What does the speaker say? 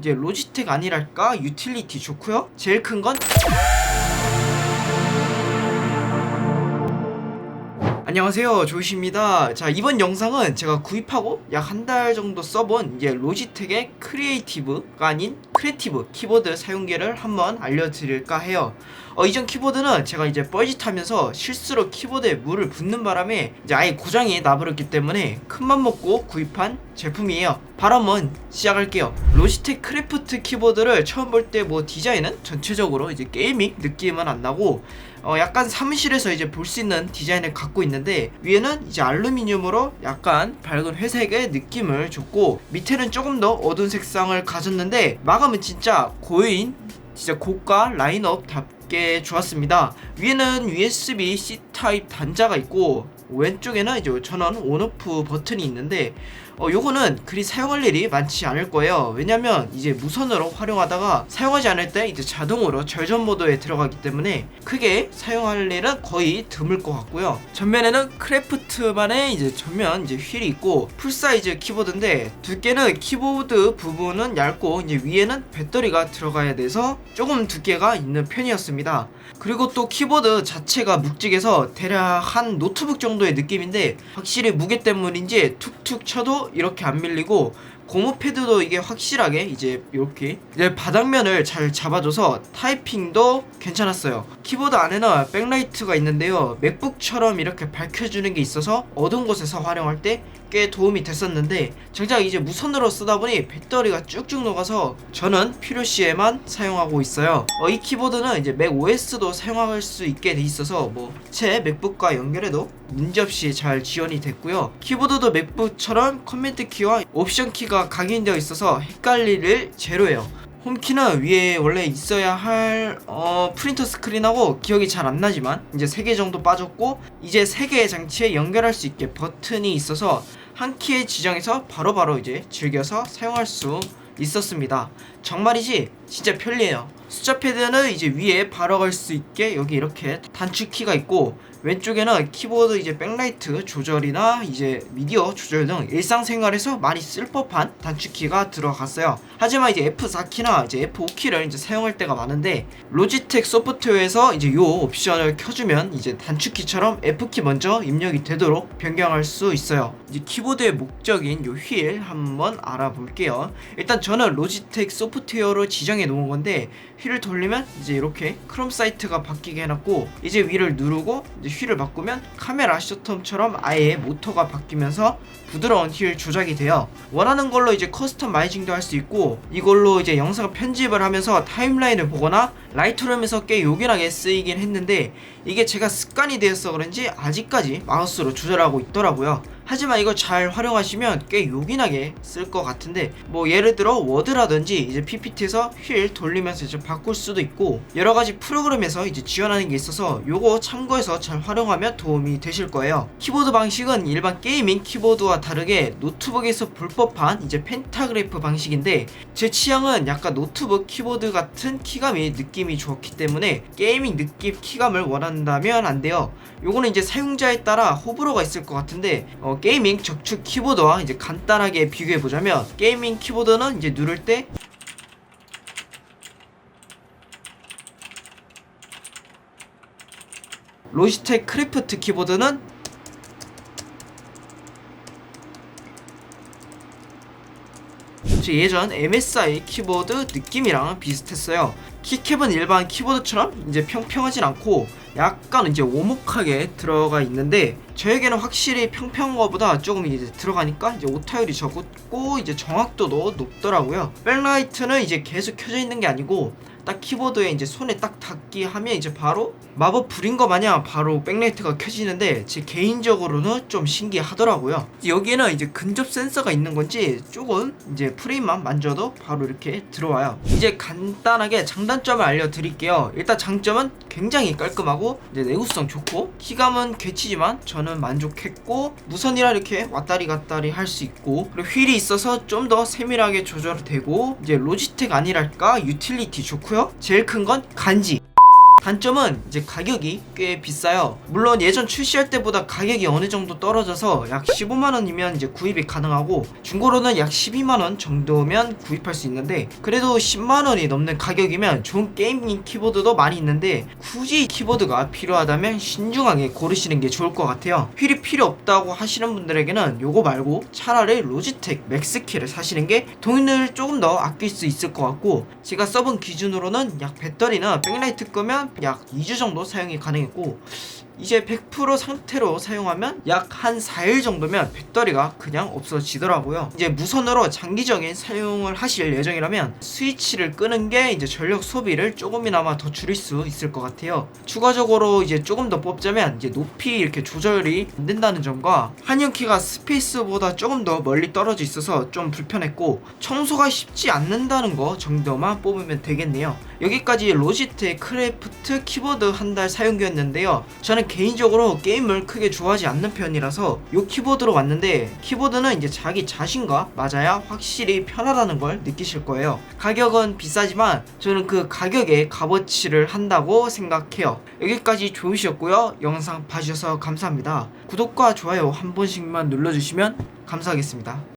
이제 로지텍 아니랄까? 유틸리티 좋고요. 제일 큰 건 안녕하세요. 조이시입니다. 자 이번 영상은 제가 구입하고 약 한 달 정도 써본 이제 로지텍의 크리에이티브가 아닌 크리에이티브 키보드 사용기를 한번 알려드릴까 해요 어, 이전 키보드는 제가 이제 뻘짓하면서 실수로 키보드에 물을 붓는 바람에 이제 아예 고장이 나버렸기 때문에 큰맘 먹고 구입한 제품이에요. 바로 한번 시작할게요. 로지텍 크래프트 키보드를 처음 볼 때 뭐 디자인은 전체적으로 이제 게이밍 느낌은 안 나고 어, 약간 사무실에서 이제 볼 수 있는 디자인을 갖고 있는데 위에는 이제 알루미늄으로 약간 밝은 회색의 느낌을 줬고 밑에는 조금 더 어두운 색상을 가졌는데 마감은 진짜 고인 진짜 고가 라인업답 게 좋았습니다. 위에는 USB C 타입 단자가 있고 왼쪽에는 이제 전원 온오프 버튼이 있는데 어 요거는 그리 사용할 일이 많지 않을 거예요. 왜냐면 이제 무선으로 활용하다가 사용하지 않을 때 이제 자동으로 절전 모드에 들어가기 때문에 크게 사용할 일은 거의 드물 것 같고요. 전면에는 크래프트만의 이제 전면 이제 휠이 있고 풀 사이즈 키보드인데 두께는 키보드 부분은 얇고 이제 위에는 배터리가 들어가야 돼서 조금 두께가 있는 편이었습니다. 그리고 또 키보드 자체가 묵직해서 대략 한 노트북 정도의 느낌인데 확실히 무게 때문인지 툭툭 쳐도 이렇게 안 밀리고 고무 패드도 이게 확실하게 이제 이렇게 이제 바닥면을 잘 잡아줘서 타이핑도 괜찮았어요. 키보드 안에는 백라이트가 있는데요. 맥북처럼 이렇게 밝혀주는 게 있어서 어두운 곳에서 활용할 때꽤 도움이 됐었는데 정작 이제 무선으로 쓰다 보니 배터리가 쭉쭉 녹아서 저는 필요시에만 사용하고 있어요. 어, 이 키보드는 이제 맥 OS도 사용할 수 있게 돼 있어서 뭐 제 맥북과 연결해도 문제없이 잘 지원이 됐고요. 키보드도 맥북처럼 커맨드 키와 옵션 키가 각인되어 있어서 헷갈릴 일 제로예요. 홈키는 위에 원래 있어야 할 어, 프린터 스크린하고 기억이 잘 안 나지만 이제 3개 정도 빠졌고 이제 3개의 장치에 연결할 수 있게 버튼이 있어서 한 키에 지정해서 바로 바로 이제 즐겨서 사용할 수 있었습니다. 정말이지 진짜 편리해요. 숫자 패드는 이제 위에 바로 갈 수 있게 여기 이렇게 단축 키가 있고 왼쪽에는 키보드 이제 백라이트 조절이나 이제 미디어 조절 등 일상생활에서 많이 쓸 법한 단축 키가 들어갔어요. 하지만 이제 F4 키나 이제 F5 키를 이제 사용할 때가 많은데 로지텍 소프트웨어에서 이제 요 옵션을 켜주면 이제 단축 키처럼 F키 먼저 입력이 되도록 변경할 수 있어요. 이제 키보드의 목적인 요 휠 한번 알아볼게요. 일단 저는 로지텍 소프트웨어로 지정 해 놓은 건데 휠을 돌리면 이제 이렇게 크롬 사이트가 바뀌게 해놨고 이제 위를 누르고 이제 휠을 바꾸면 카메라 셔텀처럼 아예 모터가 바뀌면서 부드러운 휠 조작이 돼요. 원하는 걸로 이제 커스터마이징도 할 수 있고 이걸로 이제 영상 편집을 하면서 타임라인을 보거나 라이트룸에서 꽤 요긴하게 쓰이긴 했는데 이게 제가 습관이 되어서 그런지 아직까지 마우스로 조절하고 있더라고요. 하지만 이거 잘 활용하시면 꽤 요긴하게 쓸 것 같은데 뭐 예를 들어 워드라든지 이제 PPT에서 휠 돌리면서 이제 바꿀 수도 있고 여러 가지 프로그램에서 이제 지원하는 게 있어서 요거 참고해서 잘 활용하면 도움이 되실 거예요. 키보드 방식은 일반 게이밍 키보드와 다르게 노트북에서 볼 법한 이제 펜타그래프 방식인데 제 취향은 약간 노트북 키보드 같은 키감이 느낌이 좋기 때문에 게이밍 느낌 키감을 원한다면 안 돼요. 요거는 이제 사용자에 따라 호불호가 있을 것 같은데 어, 게이밍 적축 키보드와 이제 간단하게 비교해 보자면 게이밍 키보드는 이제 누를 때 로지텍 크래프트 키보드는 제 예전 MSI 키보드 느낌이랑 비슷했어요. 키캡은 일반 키보드처럼 이제 평평하진 않고 약간 이제 오목하게 들어가 있는데 저에게는 확실히 평평한 것보다 조금 이제 들어가니까 이제 오타율이 적고 이제 정확도도 높더라고요. 백라이트는 이제 계속 켜져 있는 게 아니고 딱 키보드에 이제 손에 딱 닿기 하면 이제 바로 마법 불인 거 마냥 바로 백라이트가 켜지는데 제 개인적으로는 좀 신기하더라고요. 여기에는 이제 근접 센서가 있는 건지 조금 이제 프레임만 만져도 바로 이렇게 들어와요. 이제 간단하게 장단점을 알려드릴게요. 일단 장점은 굉장히 깔끔하고 이제 내구성 좋고 키감은 괴치지만 저는 만족했고 무선이라 이렇게 왔다리 갔다리 할 수 있고 그리고 휠이 있어서 좀 더 세밀하게 조절되고 이제 로지텍 아니랄까 유틸리티 좋고요. 제일 큰 건 간지. 단점은 이제 가격이 꽤 비싸요. 물론 예전 출시할 때보다 가격이 어느 정도 떨어져서 약 15만 원이면 이제 구입이 가능하고 중고로는 약 12만 원 정도면 구입할 수 있는데 그래도 10만 원이 넘는 가격이면 좋은 게이밍 키보드도 많이 있는데 굳이 키보드가 필요하다면 신중하게 고르시는 게 좋을 것 같아요. 휠이 필요 없다고 하시는 분들에게는 요거 말고 차라리 로지텍 맥스키를 사시는 게 돈을 조금 더 아낄 수 있을 것 같고 제가 써본 기준으로는 약 배터리는 백라이트 끄면 약 2주 정도 사용이 가능했고 이제 100% 상태로 사용하면 약 한 4일 정도면 배터리가 그냥 없어지더라고요. 이제 무선으로 장기적인 사용을 하실 예정이라면 스위치를 끄는 게 이제 전력 소비를 조금이나마 더 줄일 수 있을 것 같아요. 추가적으로 이제 조금 더 뽑자면 이제 높이 이렇게 조절이 안 된다는 점과 한영키가 스페이스보다 조금 더 멀리 떨어져 있어서 좀 불편했고 청소가 쉽지 않는다는 거 정도만 뽑으면 되겠네요. 여기까지 로지텍 크래프트 키보드 한 달 사용기였는데요. 저는 개인적으로 게임을 크게 좋아하지 않는 편이라서 이 키보드로 왔는데 키보드는 이제 자기 자신과 맞아야 확실히 편하다는 걸 느끼실 거예요. 가격은 비싸지만 저는 그 가격에 값어치를 한다고 생각해요. 여기까지 좋으셨고요. 영상 봐주셔서 감사합니다. 구독과 좋아요 한 번씩만 눌러주시면 감사하겠습니다.